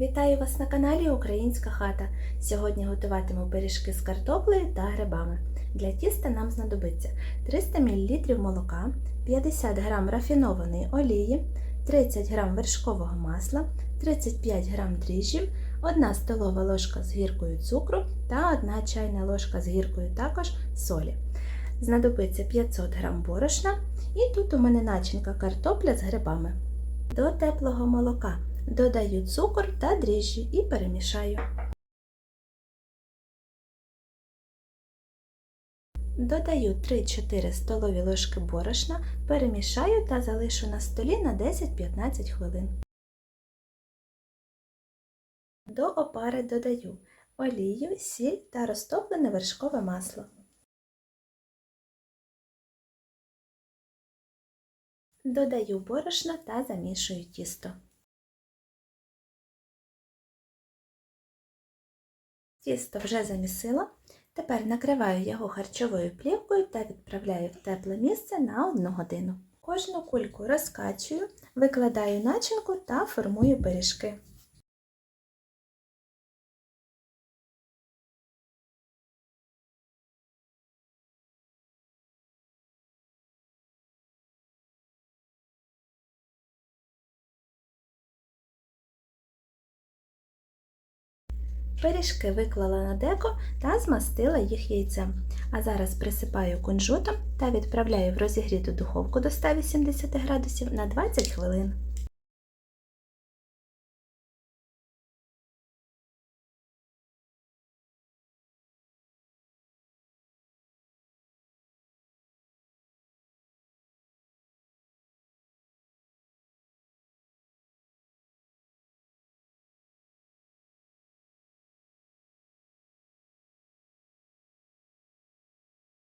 Вітаю вас на каналі Українська хата. Сьогодні готуватиму пиріжки з картоплею та грибами. Для тіста нам знадобиться 300 мл молока, 50 г рафінованої олії, 30 г вершкового масла, 35 г дріжджів, 1 столова ложка з гіркою цукру та 1 чайна ложка з гіркою також солі. Знадобиться 500 г борошна і тут у мене начинка картопля з грибами. До теплого молока додаю цукор та дріжджі і перемішаю. Додаю 3-4 столові ложки борошна, перемішаю та залишу на столі на 10-15 хвилин. До опари додаю олію, сіль та розтоплене вершкове масло. Додаю борошно та замішую тісто. Тісто вже замісила. Тепер накриваю його харчовою плівкою та відправляю в тепле місце на 1 годину. Кожну кульку розкачую, викладаю начинку та формую пиріжки. Пиріжки виклала на деко та змастила їх яйцем. А зараз присипаю кунжутом та відправляю в розігріту духовку до 180 градусів на 20 хвилин.